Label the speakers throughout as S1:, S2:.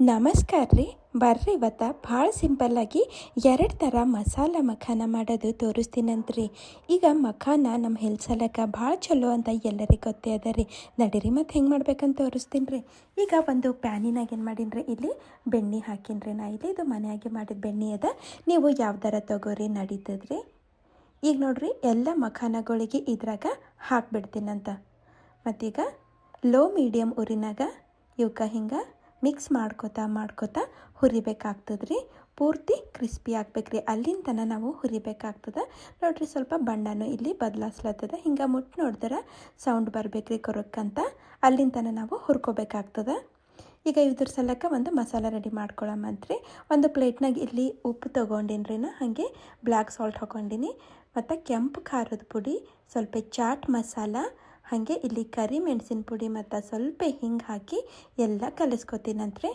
S1: ನಮಸ್ಕಾರ ರೀ. ಬರ್ರಿ ಇವತ್ತು ಭಾಳ ಸಿಂಪಲ್ಲಾಗಿ ಎರಡು ಥರ ಮಸಾಲ ಮಖಾನ ಮಾಡೋದು ತೋರಿಸ್ತೀನಂತ್ರಿ. ಈಗ ಮಖಾನ ನಮ್ಮ ಹೆಲ್ತ್ ಸಲಕ ಭಾಳ ಚಲೋ ಅಂತ ಎಲ್ಲರಿಗೆ ಗೊತ್ತೇ ಅದ ರೀ. ನಡೀರಿ ಮತ್ತು ಹೆಂಗೆ ಮಾಡ್ಬೇಕಂತ ತೋರಿಸ್ತೀನಿ ರೀ ಈಗ ಒಂದು ಪ್ಯಾನಿನಾಗ ಏನು ಮಾಡೀನಿ ಇಲ್ಲಿ ಬೆಣ್ಣೆ ಹಾಕಿನ್ರಿ ನಾ. ಇಲ್ಲಿ ಇದು ಮನೆಯಾಗೆ ಮಾಡಿದ ಬೆಣ್ಣೆ ಅದ. ನೀವು ಯಾವ್ದಾರ ತಗೋರಿ ನಡೀತದ್ರಿ. ಈಗ ನೋಡ್ರಿ ಎಲ್ಲ ಮಖಾನಗಳಿಗೆ ಇದ್ರಾಗ ಹಾಕ್ಬಿಡ್ತೀನಂತ. ಮತ್ತೀಗ ಲೋ ಮೀಡಿಯಮ್ ಉರಿನಾಗ ಇವಕ್ಕೆ ಹಿಂಗೆ ಮಿಕ್ಸ್ ಮಾಡ್ಕೋತಾ ಮಾಡ್ಕೋತಾ ಹುರಿಬೇಕಾಗ್ತದೆ ರೀ ಪೂರ್ತಿ ಕ್ರಿಸ್ಪಿ ಆಗ್ಬೇಕ್ರಿ. ರೀ ತನಕ ನಾವು ಹುರಿಬೇಕಾಗ್ತದೆ. ನೋಡ್ರಿ ಸ್ವಲ್ಪ ಬಣ್ಣನೂ ಇಲ್ಲಿ ಬದಲಾಸ್ಲತ್ತದ. ಹಿಂಗೆ ಮುಟ್ಟು ನೋಡಿದ್ರೆ ಸೌಂಡ್ ಬರ್ಬೇಕ್ರಿ ಕೊರಕ್ಕಂತ. ಅಲ್ಲಿನ ನಾವು ಹುರ್ಕೋಬೇಕಾಗ್ತದೆ. ಈಗ ಇದ್ರ ಸಲಕ್ಕ ಒಂದು ಮಸಾಲ ರೆಡಿ ಮಾಡ್ಕೊಳ್ಳೋಮಂತ್ರಿ ಒಂದು ಪ್ಲೇಟ್ನಾಗ ಇಲ್ಲಿ ಉಪ್ಪು ತೊಗೊಂಡಿನ್ರಿ ನಾ ಹಾಗೆ ಬ್ಲ್ಯಾಕ್ ಸಾಲ್ಟ್ ಹಾಕೊಂಡಿನಿ. ಮತ್ತು ಕೆಂಪು ಖಾರದ ಪುಡಿ, ಸ್ವಲ್ಪ ಚಾಟ್ ಮಸಾಲ ಹಾಗೆ ಇಲ್ಲಿ ಕರಿ ಮೆಣಸಿನ ಪುಡಿ ಮತ್ತು ಸ್ವಲ್ಪ ಹಿಂಗೆ ಹಾಕಿ ಎಲ್ಲ ಕಲಿಸ್ಕೊತೀನಂತ್ರಿ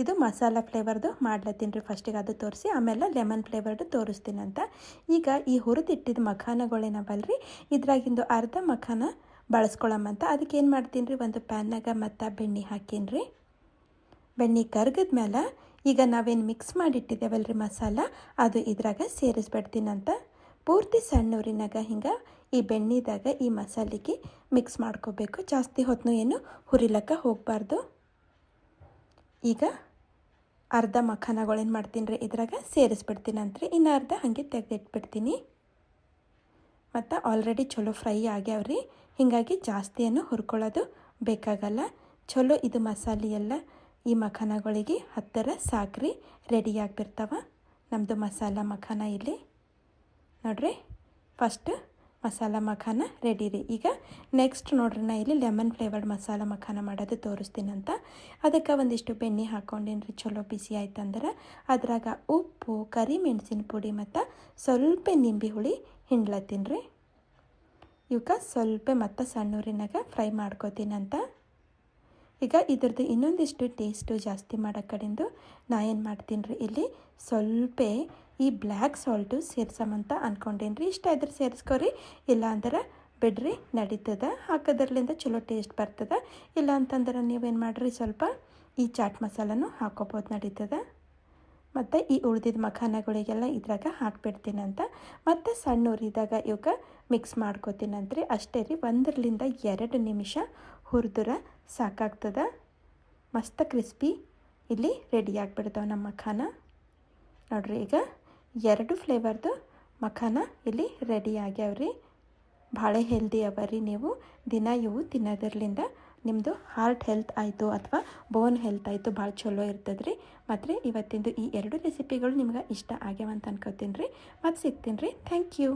S1: ಇದು ಮಸಾಲ ಫ್ಲೇವರ್ದು ಮಾಡ್ಲತ್ತೀನಿ ರೀ ಫಸ್ಟಿಗೆ ಅದು ತೋರಿಸಿ, ಆಮೇಲೆ ಲೆಮನ್ ಫ್ಲೇವರ್ದು ತೋರಿಸ್ತೀನಂತ ಈಗ ಈ ಹುರಿದಿಟ್ಟಿದ ಮಖಾನಗಳೇನವಲ್ರಿ ಇದ್ರಾಗಿಂದು ಅರ್ಧ ಮಖಾನ ಬಳಸ್ಕೊಳಮಂತ ಅದಕ್ಕೆ ಏನು ಮಾಡ್ತೀನಿ ರೀ, ಒಂದು ಪ್ಯಾನ್ನಾಗ ಮತ್ತು ಬೆಣ್ಣೆ ಹಾಕೀನಿ ರೀ. ಬೆಣ್ಣೆ ಕರ್ಗದ ಮೇಲೆ ಈಗ ನಾವೇನು ಮಿಕ್ಸ್ ಮಾಡಿಟ್ಟಿದ್ದೇವಲ್ರಿ ಮಸಾಲ, ಅದು ಇದ್ರಾಗ ಸೇರಿಸ್ಬಿಡ್ತೀನಂತ ಪೂರ್ತಿ ಸಣ್ಣ ಊರಿನಾಗ ಹಿಂಗೆ ಈ ಬೆಣ್ಣೆದಾಗ ಈ ಮಸಾಲೆಗೆ ಮಿಕ್ಸ್ ಮಾಡ್ಕೋಬೇಕು. ಜಾಸ್ತಿ ಹೊತ್ತು ಏನು ಹುರಿಲಕ್ಕ ಹೋಗಬಾರ್ದು. ಈಗ ಅರ್ಧ ಮಖಾನಗಳೇನು ಮಾಡ್ತೀನಿ ರೀ ಇದ್ರಾಗ ಸೇರಿಸ್ಬಿಡ್ತೀನಂತ್ರಿ. ಇನ್ನು ಅರ್ಧ ಹಾಗೆ ತೆಗೆದಿಟ್ಬಿಡ್ತೀನಿ. ಮತ್ತು ಆಲ್ರೆಡಿ ಚಲೋ ಫ್ರೈ ಆಗ್ಯಾವ್ರಿ. ಹೀಗಾಗಿ ಜಾಸ್ತಿ ಏನು ಹುರ್ಕೊಳ್ಳೋದು ಬೇಕಾಗಲ್ಲ. ಚಲೋ ಇದು ಮಸಾಲೆ ಎಲ್ಲ ಈ ಮಖಾನಗಳಿಗೆ ಹತ್ತರ ಸಾಕ್ರಿ ರೆಡಿ ಆಗಿಬಿಡ್ತಾವ. ನಮ್ಮದು ಮಸಾಲ ಮಖಾನ ಇಲ್ಲಿ. ನೋಡ್ರಿ. ಫಸ್ಟ್ ಮಸಾಲ ಮಖಾನ ರೆಡಿ ರೀ. ಈಗ ನೆಕ್ಸ್ಟ್ ನೋಡ್ರಿ ನಾ ಇಲ್ಲಿ ಲೆಮನ್ ಫ್ಲೇವರ್ಡ್ ಮಸಾಲ ಮಖಾನ ಮಾಡೋದು ತೋರಿಸ್ತೀನಂತ ಅದಕ್ಕೆ ಒಂದಿಷ್ಟು ಬೆಣ್ಣೆ ಹಾಕ್ಕೊಂಡೇನ್ರಿ ಚಲೋ ಬಿಸಿ ಆಯ್ತಂದ್ರೆ. ಅದ್ರಾಗ ಉಪ್ಪು ಕರಿ ಮೆಣಸಿನ ಪುಡಿ ಮತ್ತು ಸ್ವಲ್ಪ ನಿಂಬೆ ಹುಳಿ ಹಿಂಡ್ಲತ್ತೀನಿ ರೀ. ಇವಕ್ಕೆ ಸ್ವಲ್ಪ ಮತ್ತು ಸಣ್ಣೂರಿನಾಗ ಫ್ರೈ ಮಾಡ್ಕೋತೀನಂತ ಈಗ ಇದ್ರದ್ದು ಇನ್ನೊಂದಿಷ್ಟು ಟೇಸ್ಟು ಜಾಸ್ತಿ ಮಾಡೋ ಕಡೆಂದು ನಾ ಏನು ಮಾಡ್ತೀನಿ ರೀ ಇಲ್ಲಿ ಸ್ವಲ್ಪ ಈ ಬ್ಲ್ಯಾಕ್ ಸಾಲ್ಟು ಸೇರ್ಸಮಂತ ಅಂದ್ಕೊಂಡೇನಿ ರೀ ಇಷ್ಟ ಇದ್ರೆ ಸೇರಿಸ್ಕೊರಿ. ಇಲ್ಲ ಅಂದ್ರೆ ಬಿಡ್ರಿ, ನಡೀತದ. ಹಾಕೋದ್ರಲ್ಲಿಂದ ಚಲೋ ಟೇಸ್ಟ್ ಬರ್ತದೆ. ಇಲ್ಲ ಅಂತಂದ್ರೆ ನೀವೇನು ಮಾಡಿರಿ ಸ್ವಲ್ಪ ಈ ಚಾಟ್ ಮಸಾಲನೂ ಹಾಕೋಬೋದು ನಡೀತದ. ಮತ್ತು ಈ ಉಳ್ದಿದ್ದ ಮಖಾನಗಳಿಗೆಲ್ಲ ಇದ್ರಾಗ ಹಾಕ್ಬಿಡ್ತೀನಂತ ಮತ್ತು ಸಣ್ಣ ಉರಿದಾಗ ಇವಾಗ ಮಿಕ್ಸ್ ಮಾಡ್ಕೋತೀನಂತ್ರಿ. ಅಷ್ಟೇ ರೀ, ಒಂದರಲಿಂದ ಎರಡು ನಿಮಿಷ ಹುರಿದ್ರೆ ಸಾಕಾಗ್ತದ. ಮಸ್ತ್ ಕ್ರಿಸ್ಪಿ ಇಲ್ಲಿ ರೆಡಿ ಆಗಿಬಿಡ್ತಾವೆ ನಮ್ಮ ಮಖಾನ. ನೋಡ್ರಿ ಈಗ ಎರಡು ಫ್ಲೇವರ್ದು ಮಖಾನ ಇಲ್ಲಿ ರೆಡಿ ಆಗ್ಯಾವ್ರಿ. ಭಾಳ ಹೆಲ್ದಿ ಅವ ರೀ ನೀವು. ದಿನ ಇವು ತಿನ್ನೋದ್ರಲಿಂದ ನಿಮ್ಮದು ಹಾರ್ಟ್ ಹೆಲ್ತ್ ಆಯಿತು ಅಥವಾ ಬೋನ್ ಹೆಲ್ತ್ ಆಯಿತು ಭಾಳ ಚಲೋ ಇರ್ತದೆ ರೀ ಮತ್ತು ಇವತ್ತಿಂದು ಈ ಎರಡು ರೆಸಿಪಿಗಳು ನಿಮ್ಗೆ ಇಷ್ಟ ಆಗ್ಯಾವಂತ ಅನ್ಕೋತೀನಿ ರೀ ಮತ್ತು ಸಿಗ್ತೀನಿ ರೀ ಥ್ಯಾಂಕ್ ಯು